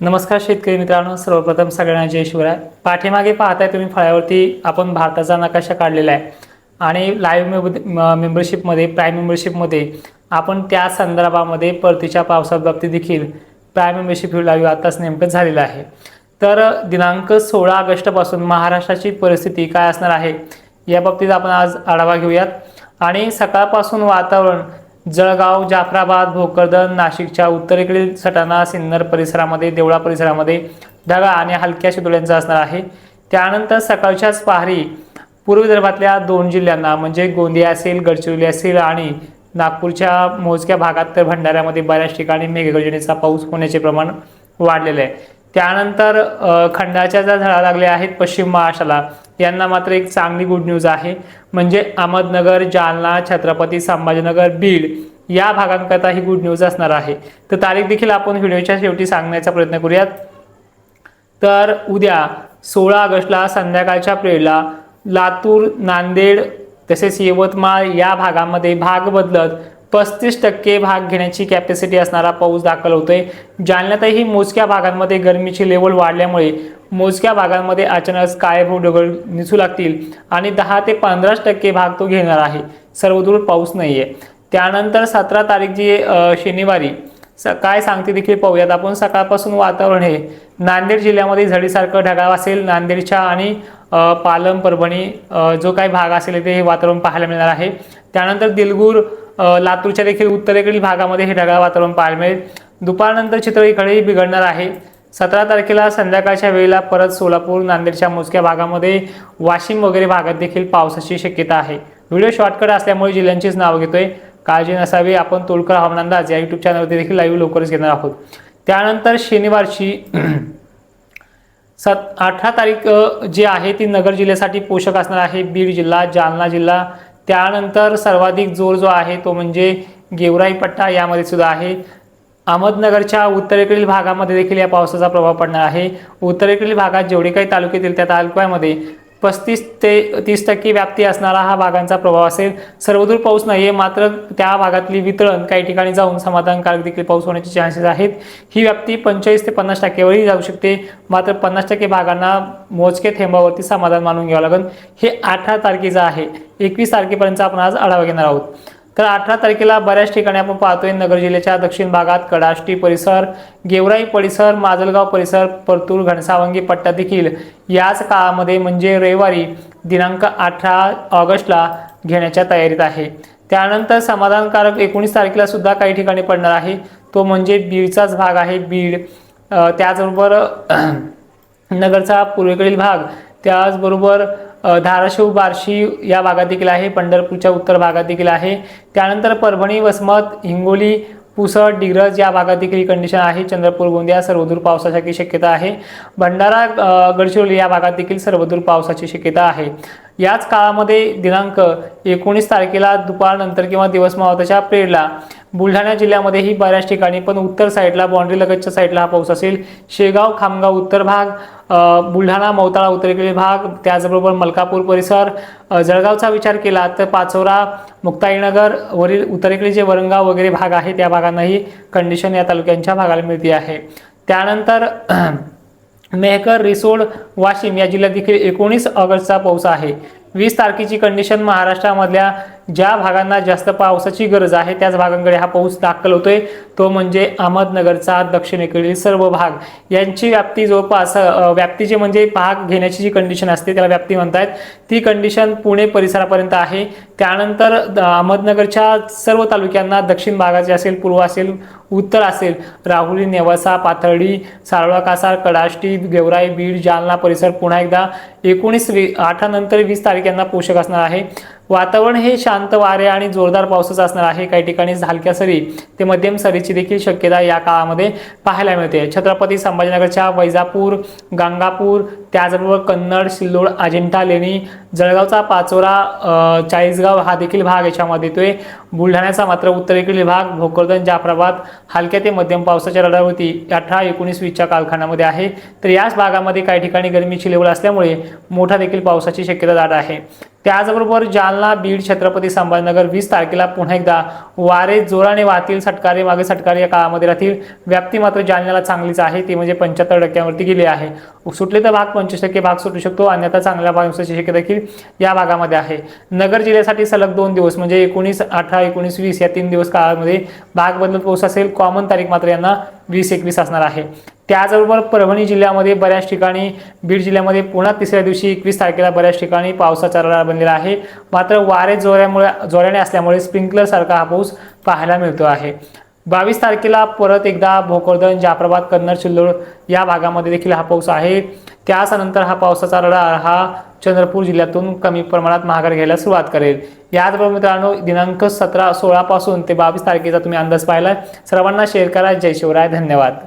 नमस्कार शेतकरी मित्रांनो सर्वप्रथम सगळ्यांना जय शिवराय. पाठीमागे पाहताय तुम्ही फळ्यावरती आपण भारताचा नकाशा काढलेला आहे. आणि लाईव्ह मेंबरशिपमध्ये प्राईम मेंबरशिपमध्ये आपण त्या संदर्भामध्ये परतीच्या पावसाबाबतीत देखील प्राईम मेंबरशिप लाईव्ह आताच नेमकं झालेलं आहे. तर दिनांक सोळा ऑगस्टपासून महाराष्ट्राची परिस्थिती काय असणार आहे? या बाबतीत आपण आज आढावा घेऊयात. आणि सकाळपासून वातावरण जळगाव जाफराबाद भोकरदन नाशिकच्या उत्तरेकडील सटाणा सिन्नर परिसरामध्ये देवळा परिसरामध्ये ढगाळ आणि हलक्या शिदोळ्यांचा असणार आहे. त्यानंतर सकाळच्याच पहारी पूर्व विदर्भातल्या दोन जिल्ह्यांना म्हणजे गोंदिया असेल गडचिरोली असेल आणि नागपूरच्या मोजक्या भागात तर भंडाऱ्यामध्ये बऱ्याच ठिकाणी मेघगर्जनेचा पाऊस होण्याचे प्रमाण वाढलेलं आहे. त्यानंतर खंडाच्या ज्या झळा लागल्या आहेत पश्चिम महाराष्ट्राला यांना मात्र एक चांगली गुड न्यूज आहे. म्हणजे अहमदनगर जालना छत्रपती संभाजीनगर बीड या भागांकरता ही गुड न्यूज असणार आहे. तर तारीख देखील आपण व्हिडिओच्या शेवटी सांगण्याचा प्रयत्न करूयात. तर उद्या सोळा ऑगस्टला संध्याकाळच्या पिरियडला लातूर नांदेड तसेच यवतमाळ या भागामध्ये भाग बदलत पस्तीस टक्के भाग घेण्याची कॅपॅसिटी असणारा पाऊस दाखल होतोय. जालन्यातही मोजक्या भागांमध्ये गरमीची लेवल वाढल्यामुळे मोजक्या भागांमध्ये अचानक काळेभोर ढगळ दिसू लागतील आणि दहा ते पंधराच टक्के भाग तो घेणार आहे. सर्वदूर पाऊस नाहीये. त्यानंतर सतरा तारीख जी शनिवारी स काय सांगते देखील पाहूयात. आपण सकाळपासून वातावरण हे नांदेड जिल्ह्यामध्ये झडीसारखं ढगाव असेल. नांदेडच्या आणि पालम परभणी जो काही भाग असेल ते हे वातावरण पाहायला मिळणार आहे. त्यानंतर दिलगूर लातूरच्या देखील उत्तरेकडील भागामध्ये हे ढगाळ वातावरण पाहायला मिळेल. दुपारनंतर चित्र इकडेही बिघडणार आहे. सतरा तारखेला संध्याकाळच्या वेळेला परत सोलापूर नांदेडच्या मोजक्या भागामध्ये वाशिम वगैरे भागात देखील पावसाची शक्यता आहे. व्हिडिओ शॉर्टकट असल्यामुळे जिल्ह्यांचीच नावं घेतोय. काळजी नसावी. आपण तोलकर हवामान अंदाज या युट्यूब चॅनलवरती देखील लाईव्ह लवकरच घेणार आहोत. त्यानंतर शनिवारची सत अठरा तारीख जी आहे ती नगर जिल्ह्यासाठी पोषक असणार आहे. बीड जिल्हा जालना जिल्हा त्यानंतर सर्वाधिक जोर जो आहे तो म्हणजे गेवराई पट्टा यामध्ये सुद्धा आहे. अहमदनगरच्या उत्तरेकडील भागामध्ये देखील या पावसाचा प्रभाव पडणार आहे. उत्तरेकडील भागात जेवढे काही तालुके येतील त्या तालुक्यामध्ये पस्तीस ते तीस टक्के व्याप्ती असणारा हा भागांचा प्रभाव असेल. सर्वदूर पाऊस नाही मात्र त्या भागातली वितरण काही ठिकाणी जाऊन समाधानकारक देखील पाऊस होण्याचे चान्सेस आहेत. ही व्याप्ती पंचेचाळीस ते पन्नास टक्क्यावरही जाऊ शकते. मात्र पन्नास टक्के भागांना मोजके थेंबावरती समाधान मानून घ्यावं लागेल. हे अठरा तारखेचं आहे. एकवीस तारखेपर्यंत आपण आज आढावा घेणार आहोत. तर अठरा तारखेला बऱ्याच ठिकाणी आपण पाहतोय नगर जिल्ह्याच्या दक्षिण भागात कडाष्टी परिसर गेवराई परिसर माजलगाव परिसर परतूर घनसावंगी पट्टा देखील याच काळामध्ये म्हणजे रविवारी दिनांक अठरा ऑगस्टला घेण्याच्या तयारीत आहे. त्यानंतर समाधानकारक एकोणीस तारखेला सुद्धा काही ठिकाणी पडणार आहे. तो म्हणजे बीडचाच भाग आहे. बीड त्याचबरोबर नगरचा पूर्वेकडील भाग त्याचबरोबर धाराशिव बार्शी या भागात देखील आहे पंढरपूरच्या उत्तर भागात देखील आहे. त्यानंतर परभणी वसमत हिंगोली पुसद डिग्रज या भागात देखील कंडिशन आहे. चंद्रपूर गोंदिया सर्वदूर पावसाची शक्यता आहे. भंडारा गडचिरोली या भागात देखील सर्वदूर पावसाची शक्यता आहे. याच काळामध्ये दिनांक एकोणीस तारखेला दुपारनंतर किंवा दिवस मावताच्या पिरियडला बुलढाणा जिल्ह्यामध्येही बऱ्याच ठिकाणी पण उत्तर साईडला बाँड्री लगतच्या साईडला हा पाऊस असेल. शेगाव खामगाव उत्तर भाग बुलढाणा मौताळा उत्तरेकडील भाग त्याचबरोबर मलकापूर परिसर. जळगावचा विचार केला तर पाचोरा मुक्ताईनगर वरील उत्तरेकडे जे वरंगाव वगैरे भाग आहे त्या भागांनाही कंडिशन या तालुक्यांच्या भागाला मिळते आहे. त्यानंतर मेहकर रिसोड वाशिम या जिल्ह्यात देखील एकोणीस ऑगस्टचा पाऊस आहे. वीस तारखेची कंडिशन महाराष्ट्रामधल्या ज्या भागांना जास्त पावसाची गरज आहे त्याच भागांकडे हा पाऊस दाखल होतोय. तो म्हणजे अहमदनगरचा दक्षिणेकडील सर्व भाग. यांची व्याप्ती जवळपास व्याप्तीचे म्हणजे भाग घेण्याची जी कंडिशन असते त्याला व्याप्ती म्हणतात. ती कंडिशन पुणे परिसरापर्यंत आहे. त्यानंतर द- अहमदनगरच्या सर्व तालुक्यांना दक्षिण भागाचे असेल पूर्व असेल उत्तर असेल. राहुरी नेवासा पाथर्डी सारळा कासार कडाष्टी गेवराई बीड जालना परिसर पुन्हा एकदा एकोणीस वी आठानंतर वीस वीस यांना पोषक असणार आहे. वातावरण हे शांत वारे आणि जोरदार पावसाचं असणार आहे. काही ठिकाणी हलक्या सरी ते मध्यम सरीची देखील शक्यता या काळामध्ये पाहायला मिळते. छत्रपती संभाजीनगरच्या वैजापूर गंगापूर त्याचबरोबर कन्नड सिल्लोड अजिंठा लेणी जळगावचा पाचोरा चाळीसगाव हा देखील भाग याच्यामध्ये येतोय. बुलढाण्याचा मात्र उत्तरेकडील भाग भोकरदन जाफराबाद हलक्या ते मध्यम पावसाच्या रडावरती अठरा एकोणीस वीसच्या कालखंडामध्ये आहे. तर याच भागामध्ये काही ठिकाणी गरमीची लेवल असल्यामुळे मोठा देखील पावसाची शक्यता दाट आहे. त्याचबरोबर जालना बीड छत्रपती संभाजीनगर वीस तारखेला पुन्हा एकदा वारे जोराने वाहतील सटकारे मागे सटकारे या काळामध्ये राहतील. व्याप्ती मात्र जालन्याला चांगलीच आहे ती म्हणजे पंच्याहत्तर टक्क्यावरती गेली आहे. सुटले तर भाग पंचवीस टक्के भाग सुटू शकतो अन्यथा चांगल्या पावसाची शक्यता देखील या भागामध्ये आहे. नगर जिल्ह्यासाठी सलग दोन दिवस म्हणजे एकोणीस अठरा एकोणीस वीस या तीन दिवस काळामध्ये भाग बदलत पाऊस असेल कॉमन तारीख मात्र यांना वीस एकवीस असणार आहे. त्याचबरोबर परभणी जिल्ह्यामध्ये बऱ्याच ठिकाणी बीड जिल्ह्यामध्ये पुन्हा तिसऱ्या दिवशी एकवीस तारखेला बऱ्याच ठिकाणी पावसाचा रडार बनलेला आहे. मात्र वारे जोऱ्यामुळे जोऱ्याने असल्यामुळे स्प्रिंकलरसारखा हा पाऊस पाहायला मिळतो आहे. बावीस तारखेला परत एकदा भोकरदन जाफराबाद कन्नड चिल्लोड या भागामध्ये देखील हा पाऊस आहे. त्याचनंतर हा पावसाचा रडार हा चंद्रपूर जिल्ह्यातून कमी प्रमाणात महागार घ्यायला सुरुवात करेल. याचबरोबर मित्रांनो दिनांक सतरा सोळापासून ते बावीस तारखेचा तुम्ही अंदाज पाहिला सर्वांना शेअर करा. जय शिवराय. धन्यवाद.